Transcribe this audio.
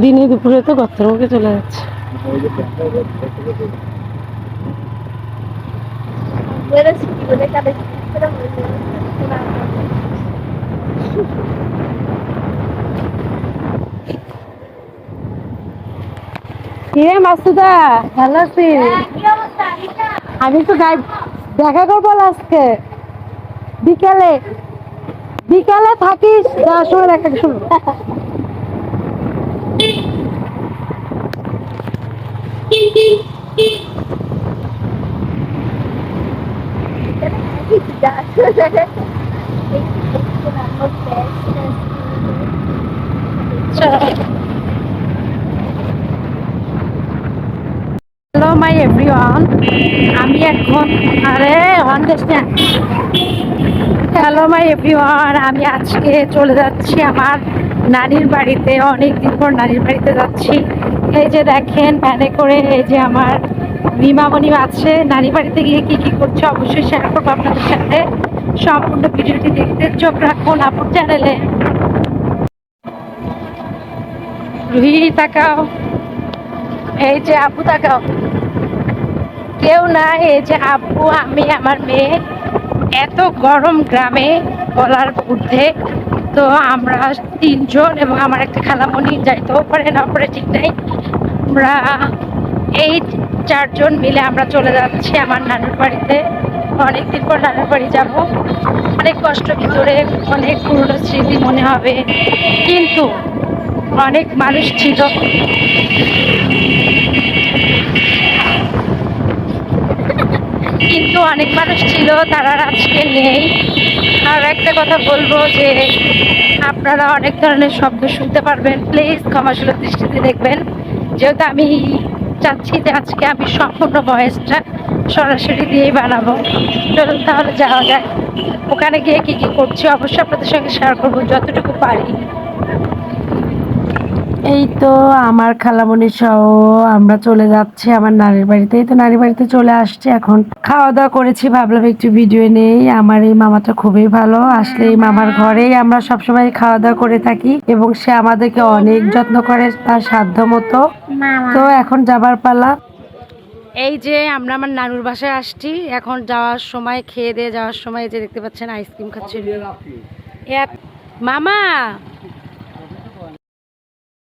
দিনে দুপুরে তো গর্তের মুখে চলে যাচ্ছে। কিরে মাসুদা ভালো আছিস? আমি তো গাই দেখা করব আজকে। বিকালে। বিকালে থাকিস যাওয়ার সময় দেখা শুনব হ্যালো মাই এভরিওয়ান আমি এখন, আরে আন্ডারস্ট্যান্ড হ্যালো মাই এভরিওয়ান আমি আজকে চলে যাচ্ছি আমার নানির বাড়িতে অনেক দিন পর নানির বাড়িতে যাচ্ছি। এই যে দেখেন ভ্যানে করে এই যে আমার বিমামণি আছে নানি বাড়িতে গিয়ে কি কি করছে অবশ্যই শেয়ার করব আপনাদের সাথে। সম্পূর্ণ ভিডিওটি দেখতে চোখ রাখুন আপুর চ্যানেলে রুহি, তাকাও। এই যে আপু, তাকাও। কেউ না এই যে, আপু, আমি আমার মেয়ে। এত গরম গ্রামে বলার ঊর্ধ্বে তো আমরা তিনজন এবং আমার একটা খালামণি যাইতেও পারে না, পারে ঠিক নাই। আমরা এই চারজন মিলে আমরা চলে যাচ্ছি আমার নানুর বাড়িতে। অনেকদিন পর নানুর বাড়ি যাব। অনেক কষ্ট ভিতরে, অনেক পুরনো স্মৃতি মনে হবে। কিন্তু অনেক মানুষ ছিল। অনেক মানুষ ছিল, তারা আজকে নেই। আর একটা কথা বলব যে, আপনারা অনেক ধরনের শব্দ শুনতে পারবেন। প্লিজ ক্ষমাসুল দৃষ্টিতে দেখবেন। যেহেতু আমি চাচ্ছি যে আজকে আমি সম্পূর্ণ ভয়েসটা সরাসরি দিয়েই বানাবো। চলুন তাহলে যাওয়া যায় ওখানে গিয়ে কী কী করছি অবশ্যই আপনাদের সঙ্গে শেয়ার করব, যতটুকু পারি। এই তো আমার খালামণি সহ আমরা চলে যাচ্ছি আমার নানির বাড়িতে। এই তো নানির বাড়িতে চলে আসছি এখন। খাওয়া দাওয়া করেছি ভাবলাম একটু ভিডিও নেই। আমার এই মামাটা খুবই ভালো। আসলে এই মামার ঘরেই আমরা সবসময় খাওয়া দাওয়া করে থাকি এবং সে আমাদেরকে অনেক যত্ন করে তার সাধ্য মতো তো এখন যাবার পালা। এই যে আমরা আমার নানুর বাসায় আসছি। এখন যাওয়ার সময় খেয়ে দিয়ে যাওয়ার সময় যে দেখতে পাচ্ছেন আইসক্রিম খাচ্ছি। মামা!